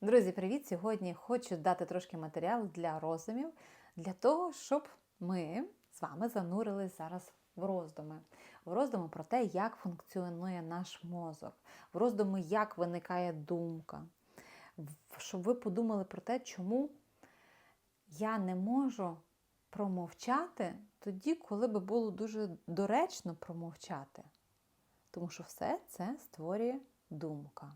Друзі, привіт! Сьогодні хочу дати трошки матеріалу для роздумів, для того, щоб ми з вами занурились зараз в роздуми. В роздуми про те, як функціонує наш мозок, в роздуми, як виникає думка. Щоб ви подумали про те, чому я не можу промовчати тоді, коли би було дуже доречно промовчати. Тому що все це створює думка.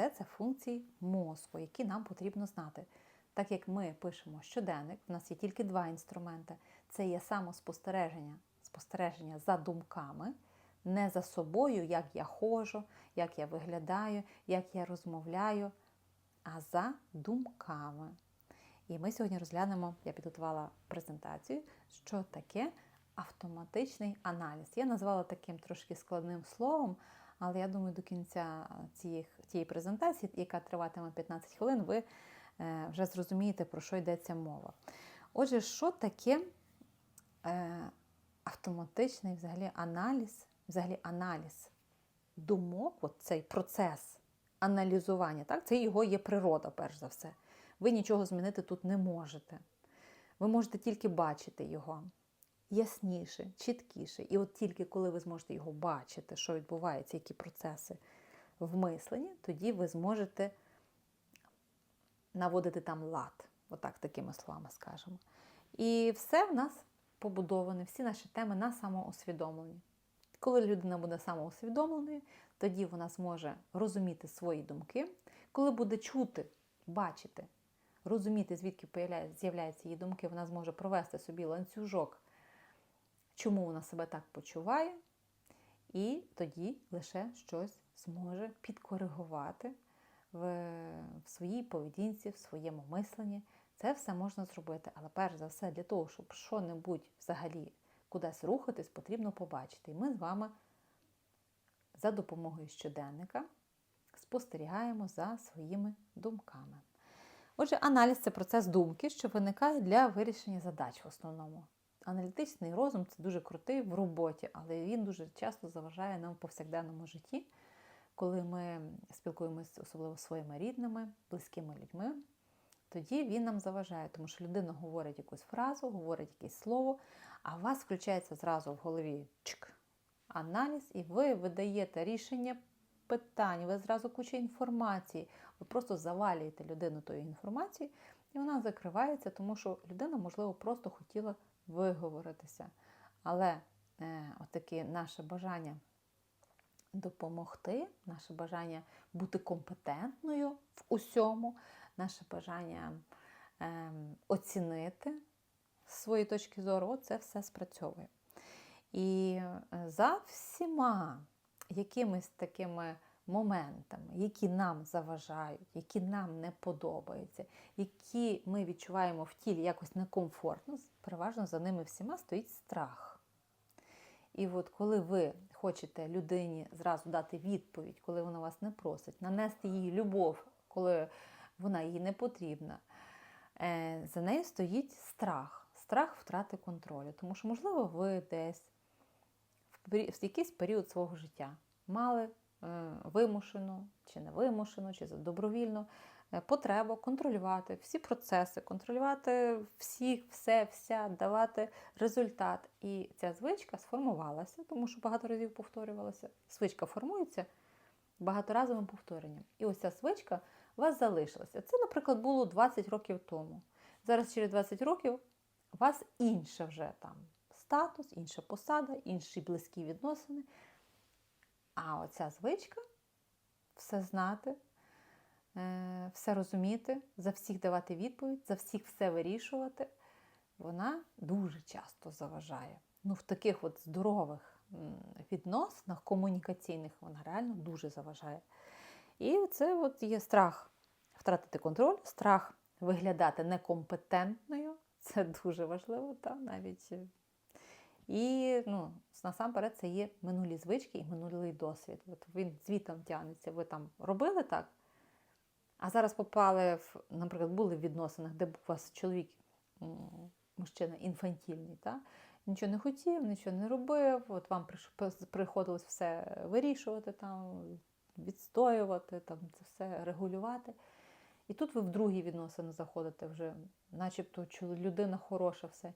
Все це функції мозку, які нам потрібно знати. Так як ми пишемо щоденник, в нас є тільки два інструменти: це є самоспостереження, спостереження за думками, не за собою, як я ходжу, як я виглядаю, як я розмовляю, а за думками. І ми сьогодні розглянемо, я підготувала презентацію, що таке автоматичний аналіз. Я назвала таким трошки складним словом, але я думаю, до кінця цієї, цієї презентації, яка триватиме 15 хвилин, ви е, вже зрозумієте, про що йдеться мова. Отже, що таке е, автоматичний взагалі аналіз, взагалі аналіз думок, от цей процес аналізування, так? це його є природа, перш за все. Ви нічого змінити тут не можете. Ви можете тільки бачити його ясніше, чіткіше. І от тільки коли ви зможете його бачити, що відбувається, які процеси в мисленні, тоді ви зможете наводити там лад, отак такими словами скажемо. І все в нас побудоване, всі наші теми на самоусвідомленні. Коли людина буде самоусвідомленою, тоді вона зможе розуміти свої думки, коли буде чути, бачити, розуміти, звідки з'являються її думки, вона зможе провести собі ланцюжок, чому вона себе так почуває, і тоді лише щось зможе підкоригувати в, в своїй поведінці, в своєму мисленні. Це все можна зробити, але перш за все, для того, щоб що-небудь взагалі кудись рухатись, потрібно побачити. І ми з вами за допомогою щоденника спостерігаємо за своїми думками. Отже, аналіз це процес думки, що виникає для вирішення задач в основному. Аналітичний розум це дуже крутий в роботі, але він дуже часто заважає нам в повсякденному житті, коли ми спілкуємося особливо своїми рідними, близькими людьми. Тоді він нам заважає, тому що людина говорить якусь фразу, говорить якесь слово, а у вас включається зразу в голові чик, аналіз, і ви видаєте рішення питань, ви зразу куча інформації. Ви просто завалюєте людину тою інформацією, і вона закривається, тому що людина, можливо, просто хотіла виговоритися. Але е, отаке наше бажання допомогти, наше бажання бути компетентною в усьому, наше бажання е, оцінити з своєї точки зору, це все спрацьовує. І е, за всіма якимись такими моментами, які нам заважають, які нам не подобаються, які ми відчуваємо в тілі якось некомфортно, переважно за ними всіма стоїть страх. І от коли ви хочете людині зразу дати відповідь, коли вона вас не просить, нанести їй любов, коли вона їй не потрібна, е, за нею стоїть страх, страх втрати контролю. Тому що, можливо, ви десь в якийсь період свого життя мали вимушено, чи не вимушено, чи добровільно е, потребу контролювати всі процеси, контролювати всіх, все, вся, давати результат. І ця звичка сформувалася, тому що багато разів повторювалася. Звичка формується багаторазовим повторенням. І ось ця звичка у вас залишилася. Це, наприклад, було 20 років тому. Зараз через 20 років у вас інше вже там статус, інша посада, інші близькі відносини. А оця звичка все знати, е, все розуміти, за всіх давати відповідь, за всіх все вирішувати, вона дуже часто заважає. Ну, в таких от здорових відносинах комунікаційних вона реально дуже заважає. І це от є страх втратити контроль, страх виглядати некомпетентною. Це дуже важливо, та, навіть. І ну, насамперед це є минулі звички і минулий досвід. От він звітом тягнеться. Ви там робили так, а зараз попали в, наприклад, були в відносинах, де був у вас чоловік, мужчина інфантільний, та? нічого не хотів, нічого не робив. От вам приходилось все вирішувати, там, відстоювати, там, це все регулювати. І тут ви в другі відносини заходите вже, начебто людина хороша, все.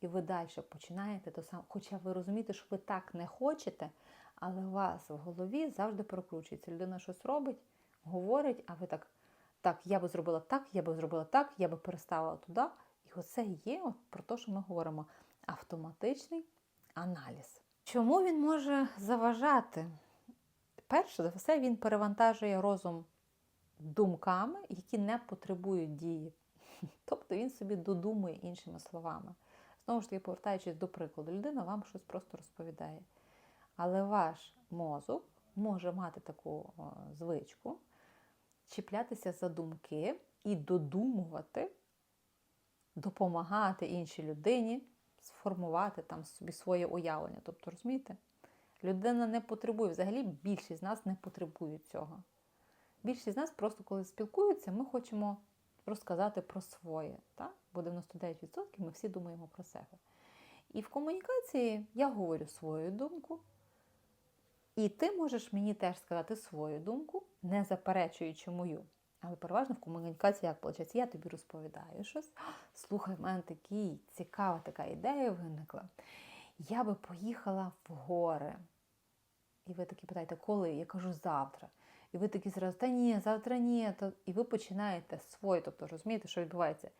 І ви далі починаєте то саме. Хоча ви розумієте, що ви так не хочете, але у вас в голові завжди прокручується. Людина щось робить, говорить, а ви так, так, я би зробила так, я би зробила так, я би переставила туди. І оце є от про те, що ми говоримо. Автоматичний аналіз. Чому він може заважати? Перше за все, він перевантажує розум думками, які не потребують дії. Тобто він собі додумує іншими словами. Знову ж таки, повертаючись до прикладу, людина вам щось просто розповідає. Але ваш мозок може мати таку звичку чіплятися за думки і додумувати, допомагати іншій людині сформувати там собі своє уявлення. Тобто, розумієте, людина не потребує, взагалі більшість з нас не потребують цього. Більшість з нас просто коли спілкуються, ми хочемо розказати про своє. Так? Бо 99% ми всі думаємо про себе. І в комунікації я говорю свою думку, і ти можеш мені теж сказати свою думку, не заперечуючи мою. Але переважно в комунікації як виходить, я тобі розповідаю щось. Слухай, в мене такий цікава така ідея виникла. Я би поїхала в гори. І ви такі питаєте, коли? Я кажу, завтра. І ви такі зразу, та ні, завтра ні. І ви починаєте своє, тобто розумієте, що відбувається.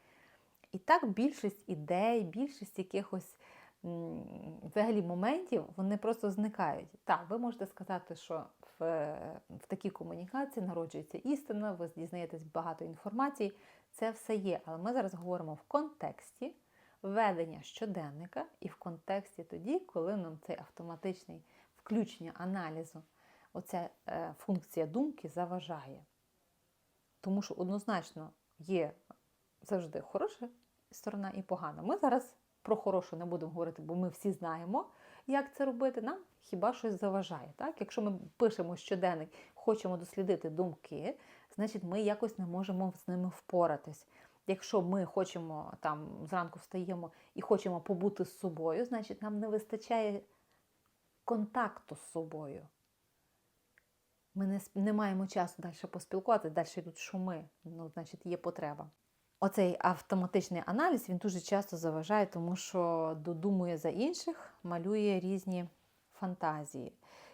І так більшість ідей, більшість якихось взагалі моментів, вони просто зникають. Так, ви можете сказати, що в, в такій комунікації народжується істина, ви дізнаєтесь багато інформації. Це все є. Але ми зараз говоримо в контексті ведення щоденника і в контексті тоді, коли нам цей автоматичний включення аналізу, оця е, функція думки заважає. Тому що однозначно є завжди хороша сторона і погана. Ми зараз про хорошу не будемо говорити, бо ми всі знаємо, як це робити. Нам хіба щось заважає. Так? Якщо ми пишемо щоденник, хочемо дослідити думки, значить ми якось не можемо з ними впоратись. Якщо ми хочемо там зранку встаємо і хочемо побути з собою, значить нам не вистачає контакту з собою. Ми не, не маємо часу далі поспілкуватися, далі йдуть шуми, ну, значить, є потреба. Оцей автоматичний аналіз він дуже часто заважає, тому що додумує за інших, малює різні фантазії.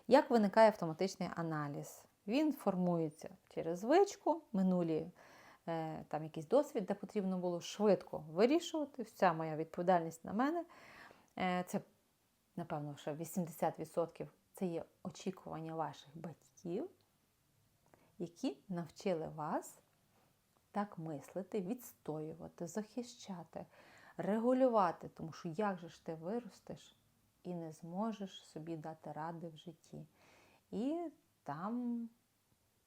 Як виникає автоматичний аналіз? Він формується через звичку, минулі е, там якийсь досвід, де потрібно було швидко вирішувати. Вся моя відповідальність на мене. Е, це, напевно, що 80% це є очікування ваших батьків, які навчили вас так мислити, відстоювати, захищати, регулювати, тому що як же ж ти виростеш і не зможеш собі дати ради в житті. І там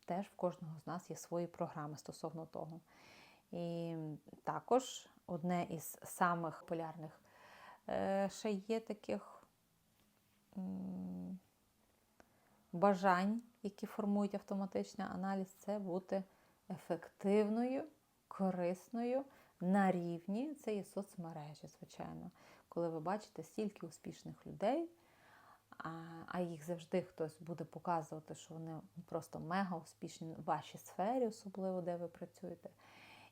теж в кожного з нас є свої програми стосовно того. І також одне із самих популярних е, ще є таких бажань, які формують автоматичний аналіз, це бути ефективною, корисною на рівні. Це є соцмережі, звичайно. Коли ви бачите стільки успішних людей, а, їх завжди хтось буде показувати, що вони просто мега успішні в вашій сфері, особливо де ви працюєте.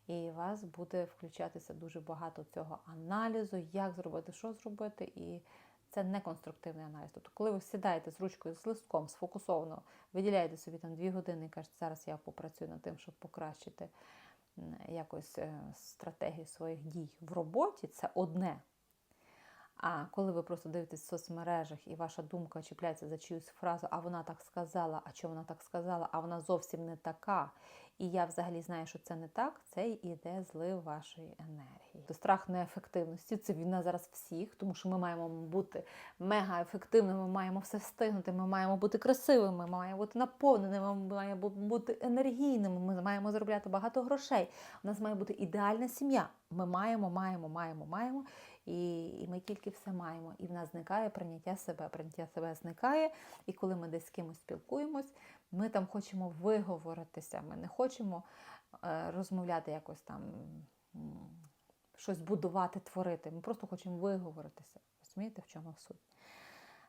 І у вас буде включатися дуже багато цього аналізу, як зробити, що зробити. І це не конструктивний аналіз. Тобто, коли ви сідаєте з ручкою, з листком, сфокусовано, виділяєте собі там дві години і кажете, зараз я попрацюю над тим, щоб покращити якось е, стратегію своїх дій в роботі, це одне. А коли ви просто дивитесь в соцмережах і ваша думка чіпляється за чиюсь фразу, а вона так сказала, а чому вона так сказала, а вона зовсім не така. І я взагалі знаю, що це не так, це іде злив вашої енергії. То страх неефективності це війна зараз всіх, тому що ми маємо бути мега ефективними, ми маємо все встигнути, ми маємо бути красивими, ми маємо бути наповненими, ми маємо бути енергійними, ми маємо заробляти багато грошей. У нас має бути ідеальна сім'я. Ми маємо, маємо, маємо, маємо. І, і ми тільки все маємо. І в нас зникає прийняття себе. Прийняття себе зникає. І коли ми десь з кимось спілкуємось, ми там хочемо виговоритися. Ми не хочемо е, розмовляти якось там, щось будувати, творити. Ми просто хочемо виговоритися. Розумієте, в чому суть?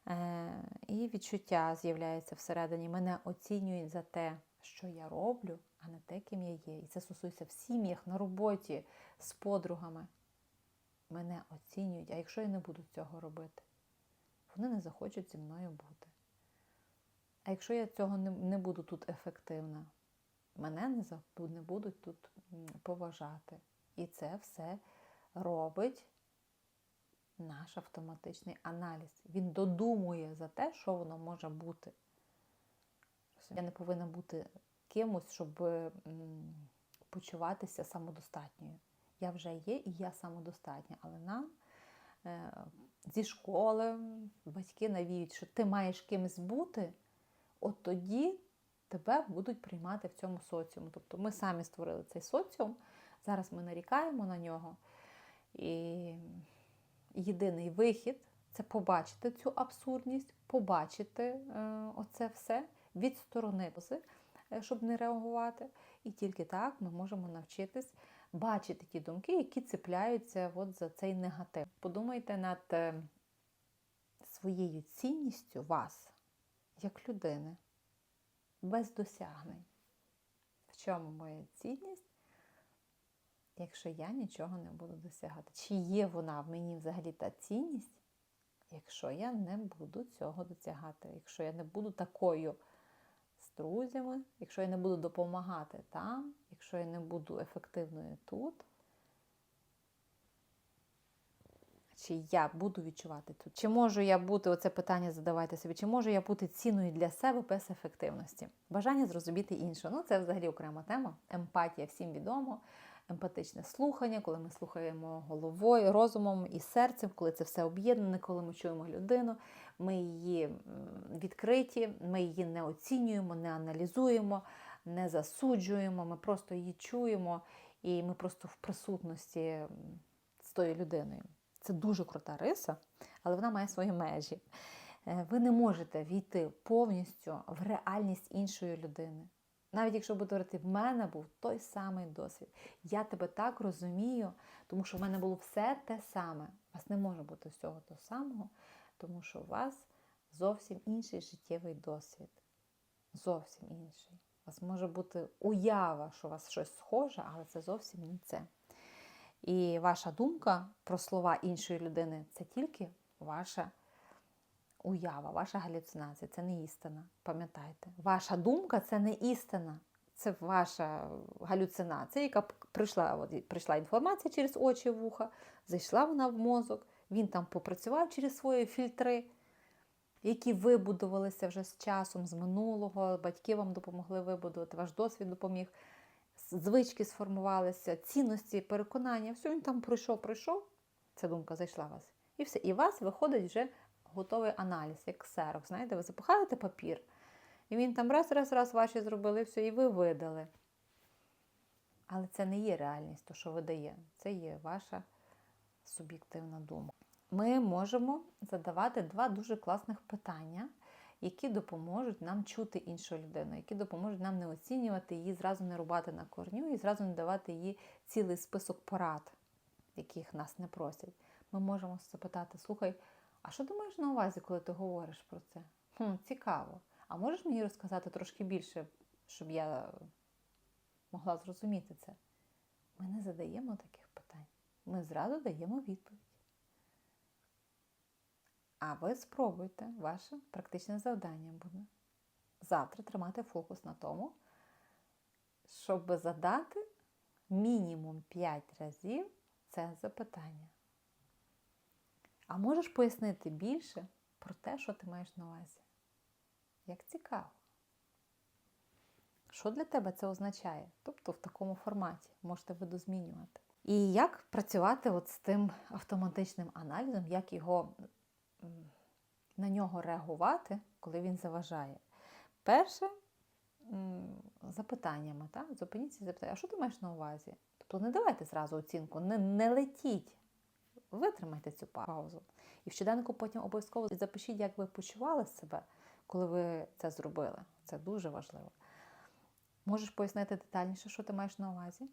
Е, і відчуття з'являється всередині. Мене оцінюють за те, що я роблю, а не те, ким я є. І це стосується в сім'ях, на роботі, з подругами. Мене оцінюють, а якщо я не буду цього робити, вони не захочуть зі мною бути. А якщо я цього не, не буду тут ефективна, мене не, не будуть тут поважати. І це все робить наш автоматичний аналіз. Він додумує за те, що воно може бути. Я не повинна бути кимось, щоб почуватися самодостатньою. Я вже є і я самодостатня, але нам е, зі школи батьки навіють, що ти маєш кимось бути, от тоді тебе будуть приймати в цьому соціуму. Тобто ми самі створили цей соціум, зараз ми нарікаємо на нього. І єдиний вихід це побачити цю абсурдність, побачити е, оце все, відсторонитися, е, щоб не реагувати. І тільки так ми можемо навчитись бачити ті думки, які цепляються от за цей негатив. Подумайте над е, своєю цінністю вас, як людини, без досягнень. В чому моя цінність? Якщо я нічого не буду досягати? Чи є вона в мені взагалі та цінність, якщо я не буду цього досягати, якщо я не буду такою з друзями, якщо я не буду допомагати там, якщо я не буду ефективною тут? Чи я буду відчувати тут? Чи можу я бути, оце питання задавайте собі, чи можу я бути цінною для себе без ефективності? Бажання зрозуміти іншого. Ну, це взагалі окрема тема. Емпатія всім відомо емпатичне слухання, коли ми слухаємо головою, розумом і серцем, коли це все об'єднане, коли ми чуємо людину, ми її відкриті, ми її не оцінюємо, не аналізуємо, не засуджуємо, ми просто її чуємо, і ми просто в присутності з тою людиною. Це дуже крута риса, але вона має свої межі. Е, Ви не можете війти повністю в реальність іншої людини. Навіть якщо буду говорити, в мене був той самий досвід. Я тебе так розумію, тому що в мене було все те саме. У вас не може бути всього того самого, тому що у вас зовсім інший життєвий досвід. Зовсім інший. У вас може бути уява, що у вас щось схоже, але це зовсім не це. І ваша думка про слова іншої людини це тільки ваша уява, ваша галюцинація це не істина. Пам'ятайте, ваша думка це не істина. Це ваша галюцинація, яка прийшла от, прийшла інформація через очі вуха, зайшла вона в мозок, він там попрацював через свої фільтри, які вибудувалися вже з часом, з минулого, батьки вам допомогли вибудувати, ваш досвід допоміг, звички сформувалися, цінності, переконання. Все, він там пройшов, пройшов, ця думка зайшла в вас. І все. І вас виходить вже готовий аналіз, як ксерок. Знаєте, ви запихаєте папір, і він там раз, раз, раз ваші зробили, все, і ви видали. Але це не є реальність, то, що видає. Це є ваша суб'єктивна думка. Ми можемо задавати два дуже класних питання, які допоможуть нам чути іншу людину, які допоможуть нам не оцінювати її, зразу не рубати на корню і зразу не давати їй цілий список порад, яких нас не просять. Ми можемо запитати: слухай, а що ти маєш на увазі, коли ти говориш про це? Хм, Цікаво. А можеш мені розказати трошки більше, щоб я могла зрозуміти це? Ми не задаємо таких питань. Ми зразу даємо відповідь. А ви спробуйте, ваше практичне завдання буде завтра тримати фокус на тому, щоб задати мінімум 5 разів це запитання. А можеш пояснити більше про те, що ти маєш на увазі? Як цікаво. Що для тебе це означає? Тобто в такому форматі можете видозмінювати. І як працювати от з тим автоматичним аналізом, як його на нього реагувати, коли він заважає? Перше запитаннями. Так? Зупиніться і запитайте, а що ти маєш на увазі? Тобто не давайте зразу оцінку, не, не летіть. Витримайте цю паузу. І в щоденнику потім обов'язково запишіть, як ви почували себе, коли ви це зробили. Це дуже важливо. Можеш пояснити детальніше, що ти маєш на увазі?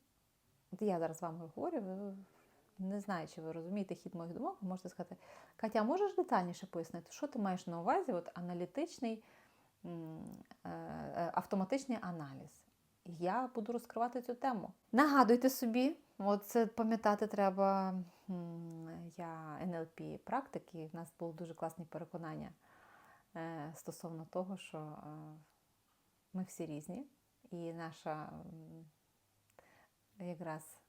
Я зараз з вами говорю, не знаю, чи ви розумієте хід моїх думок, ви можете сказати, Катя, можеш детальніше пояснити, що ти маєш на увазі? От аналітичний, автоматичний аналіз. Я буду розкривати цю тему. Нагадуйте собі, от це пам'ятати треба. Я НЛП практик, і в нас було дуже класне переконання е, стосовно того, що е, ми всі різні, і наша якраз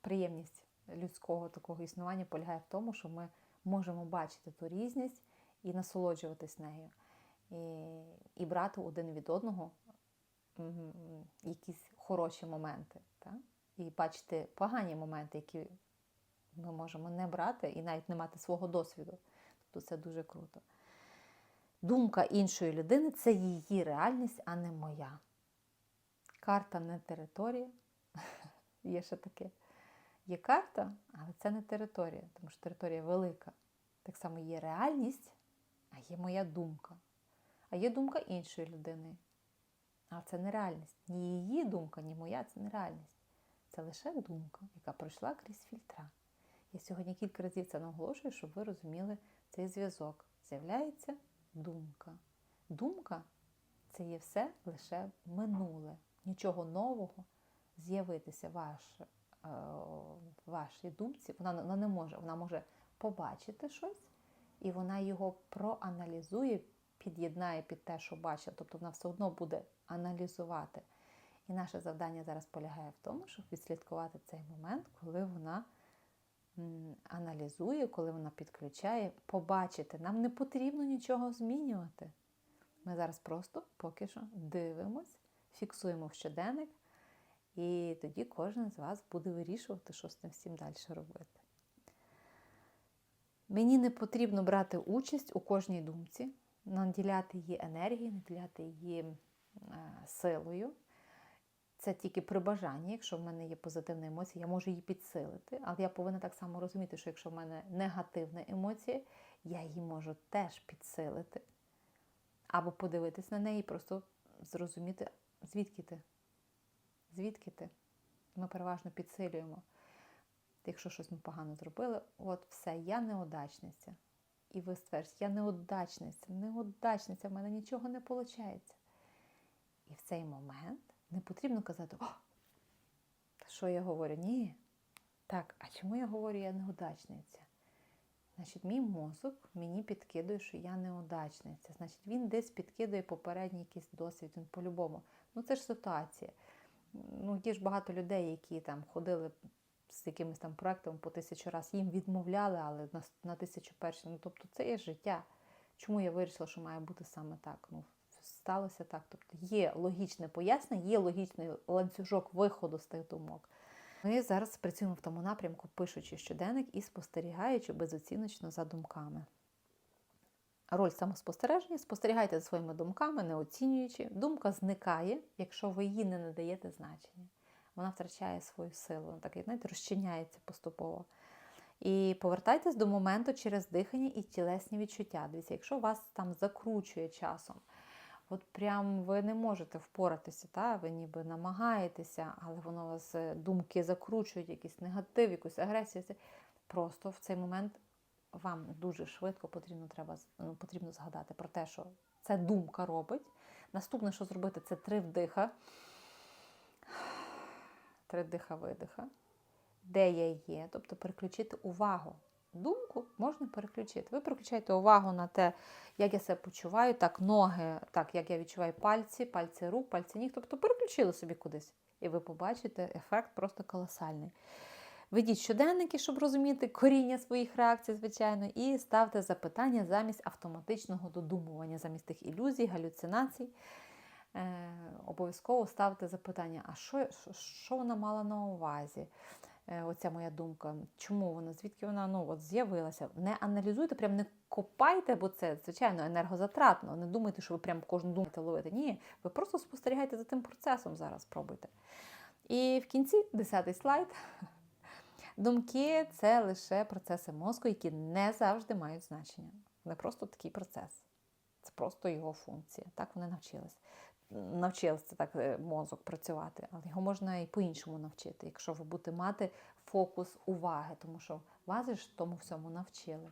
приємність людського такого існування полягає в тому, що ми можемо бачити ту різність і насолоджуватись нею, і, і брати один від одного якісь хороші моменти, так? і бачити погані моменти, які ми можемо не брати і навіть не мати свого досвіду. Тобто це дуже круто. Думка іншої людини це її реальність, а не моя. Карта не територія. Є ще таке. Є карта, але це не територія, тому що територія велика. Так само є реальність, а є моя думка. А є думка іншої людини. А це не реальність. Ні її думка, ні моя це не реальність. Це лише думка, яка пройшла крізь фільтра. Я сьогодні кілька разів це наголошую, щоб ви розуміли цей зв'язок. З'являється думка. Думка це є все лише минуле. Нічого нового з'явитися ваш, е, в вашій думці. Вона, вона не може. Вона може побачити щось, і вона його проаналізує, під'єднає під те, що бачила. Тобто вона все одно буде аналізувати. І наше завдання зараз полягає в тому, щоб відслідкувати цей момент, коли вона аналізує, коли вона підключає, побачити. Нам не потрібно нічого змінювати. Ми зараз просто поки що дивимось, фіксуємо в щоденник, і тоді кожен з вас буде вирішувати, що з тим всім далі робити. Мені не потрібно брати участь у кожній думці, наділяти її енергією, наділяти її е, силою. Це тільки при бажанні, якщо в мене є позитивна емоція, я можу її підсилити. Але я повинна так само розуміти, що якщо в мене негативна емоція, я її можу теж підсилити. Або подивитись на неї і просто зрозуміти, звідки ти. Звідки ти? Ми переважно підсилюємо. Якщо щось ми погано зробили, от все, я неудачниця. І ви стверджуєте, я неудачниця, неудачниця, в мене нічого не виходить. І в цей момент не потрібно казати, о, що я говорю? Ні. Так, а чому я говорю, я неудачниця? Значить, мій мозок мені підкидує, що я неудачниця. Значить, він десь підкидує попередній якийсь досвід, він по-любому. Ну, це ж ситуація. Ну, є ж багато людей, які там ходили з якимись там проектами по тисячу разів, їм відмовляли, але на, на тисячу перший. Ну, тобто це є життя. Чому я вирішила, що має бути саме так? Ну, сталося так. Тобто є логічне пояснення, є логічний ланцюжок виходу з тих думок. Ми зараз працюємо в тому напрямку, пишучи щоденник і спостерігаючи безоціночно за думками. Роль самоспостереження спостерігайте за своїми думками, не оцінюючи. Думка зникає, якщо ви їй не надаєте значення. Вона втрачає свою силу, вона так, знаєте, розчиняється поступово. І повертайтесь до моменту через дихання і тілесні відчуття. Дивіться, якщо вас там закручує часом, от прям ви не можете впоратися, та? ви ніби намагаєтеся, але воно вас е, думки закручують, якийсь негатив, якусь агресію. Просто в цей момент вам дуже швидко потрібно треба ну, потрібно згадати про те, що це думка робить. Наступне, що зробити, це три вдиха. Три вдиха видиха. Де я є, тобто переключити увагу. Думку можна переключити. Ви переключаєте увагу на те, як я себе почуваю, так, ноги, так, як я відчуваю пальці, пальці рук, пальці ніг. Тобто переключили собі кудись. І ви побачите ефект просто колосальний. Ведіть щоденники, щоб розуміти коріння своїх реакцій, звичайно, і ставте запитання замість автоматичного додумування, замість тих ілюзій, галюцинацій. Е, Обов'язково ставте запитання, а що, що вона мала на увазі? Е, Оця моя думка, чому вона, звідки вона ну, от з'явилася. Не аналізуйте, прям не копайте, бо це, звичайно, енергозатратно. Не думайте, що ви прям кожну думку ловите. Ні, ви просто спостерігаєте за тим процесом зараз, пробуйте. І в кінці, десятий слайд. Думки це лише процеси мозку, які не завжди мають значення. Не просто такий процес. Це просто його функція. Так вони навчились. Навчилися так е, мозок працювати, але його можна і по-іншому навчити, якщо ви будете мати фокус уваги, тому що вас ж тому всьому навчили.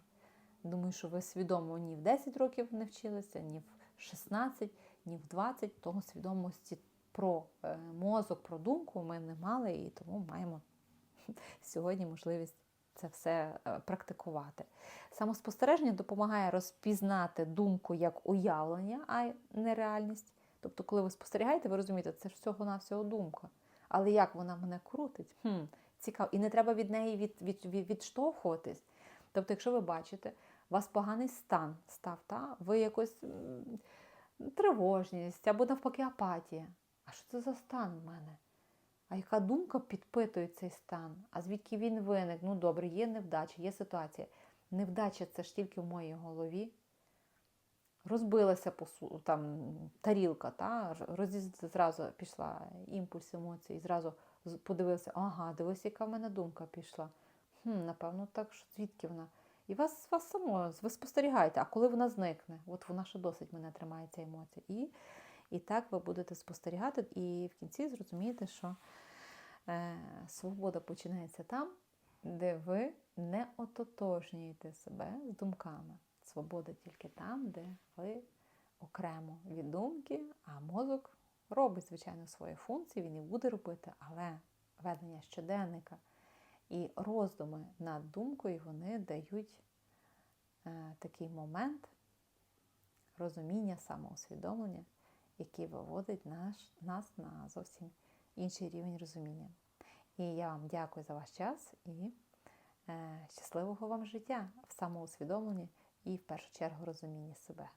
Думаю, що ви свідомо ні в 10 років не вчилися, ні в 16, ні в 20, того свідомості про е, мозок, про думку ми не мали, і тому маємо сьогодні можливість це все е, практикувати. Самоспостереження допомагає розпізнати думку як уявлення, а не реальність. Тобто, коли ви спостерігаєте, ви розумієте, це ж всього-навсього думка. Але як вона мене крутить? Хм, цікаво. І не треба від неї від, від, від, відштовхуватись. Тобто, якщо ви бачите, у вас поганий стан став, та? ви якось тривожність або навпаки апатія. А що це за стан в мене? А яка думка підпитує цей стан? А звідки він виник? Ну добре, є невдача, є ситуація. Невдача це ж тільки в моїй голові. Розбилася посу, там, тарілка, та? Розіз... зразу пішла імпульс емоцій, і зразу подивився, ага, дивись, яка в мене думка пішла. Хм, напевно, так, що звідки вона? І вас, вас само, ви спостерігаєте, а коли вона зникне, от вона ще досить мене тримає ця емоція. І, і так ви будете спостерігати, і в кінці зрозумієте, що е, свобода починається там, де ви не ототожнюєте себе з думками. Свобода тільки там, де ви окремо від думки, а мозок робить, звичайно, свої функції, він і буде робити, але ведення щоденника і роздуми над думкою вони дають е, такий момент розуміння, самоусвідомлення, який виводить наш, нас на зовсім інший рівень розуміння. І я вам дякую за ваш час і е, щасливого вам життя в самоусвідомленні і в першу чергу розуміння себе.